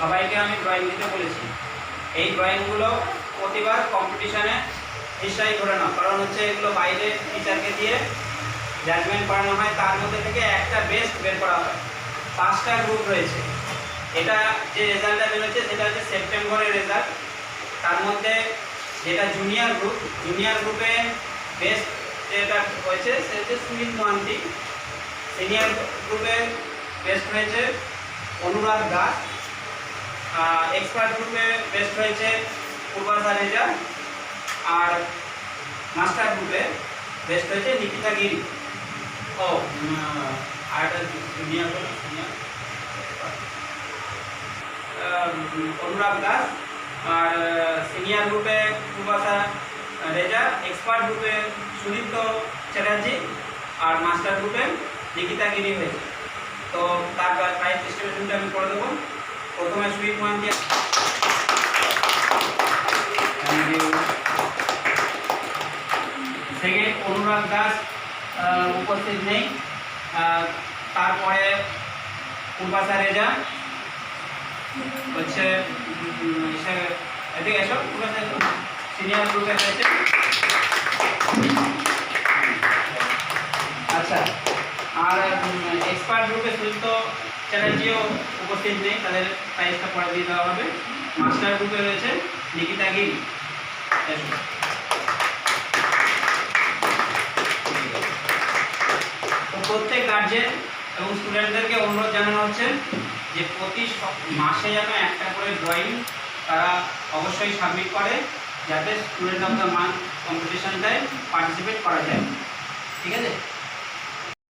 সবাইকে আমি ড্রয়িং দিতে বলেছি। এই ড্রয়িংগুলো প্রতিবার কম্পিটিশানে নিশ্চয়ই করে নাও। কারণ হচ্ছে এগুলো বাইরে টিচারকে দিয়ে জাজমেন্ট করানো হয়, তার মধ্যে থেকে একটা বেস্ট বের করা হয়। পাঁচটা গ্রুপ রয়েছে। এটা যে রেজাল্টটা বেরোচ্ছে, সেটা হচ্ছে সেপ্টেম্বরের রেজাল্ট তার মধ্যে যেটা জুনিয়র গ্রুপ জুনিয়র গ্রুপে বেস্ট যেটা হয়েছে সেটা হচ্ছে সুনীল মোহান্তি। সিনিয়র গ্রুপে বেস্ট হয়েছে অনুরাগ দাস। এক্সপার্ট গ্রুপে বেস্ট হয়েছে পূর্বাশা রেজা আর মাস্টার গ্রুপে বেস্ট হয়েছে নিকিতা গিরি। ও আর অনুরাগ দাস আর সিনিয়র গ্রুপে পূর্বাশা রেজা এক্সপার্ট গ্রুপে সুদীপ্ত চ্যাটার্জি আর মাস্টার গ্রুপে নিকিতা গিরি হয়েছে। তো তার প্রাইজ ডিস্ট্রিবিউশনটা আমি করে দেবো। প্রথমে sweet thank you second Anurag Das উপস্থিত নেই। তারপরে পূর্বাশা রেজা হচ্ছে এদিকে এসো সিনিয়র গ্রুপে রয়েছে আচ্ছা আর এক্সপার্ট গ্রুপে সুস্থ চ্যাটার্জিও উপস্থিত নেই, তাদের প্রাইজটা পরে দিয়ে দেওয়া হবে। মাস্টার গ্রুপে রয়েছে নিকিতা গিরি প্রত্যেক গার্জেন এবং স্টুডেন্টদেরকে অনুরোধ জানানো হচ্ছে যে প্রতি মাসে যেন একটা করে ড্রয়িং তারা অবশ্যই সাবমিট করে, যাতে স্টুডেন্ট অফ দ্য মান্থ কম্পিটিশনটায় পার্টিসিপেট করা যায়। ঠিক আছে?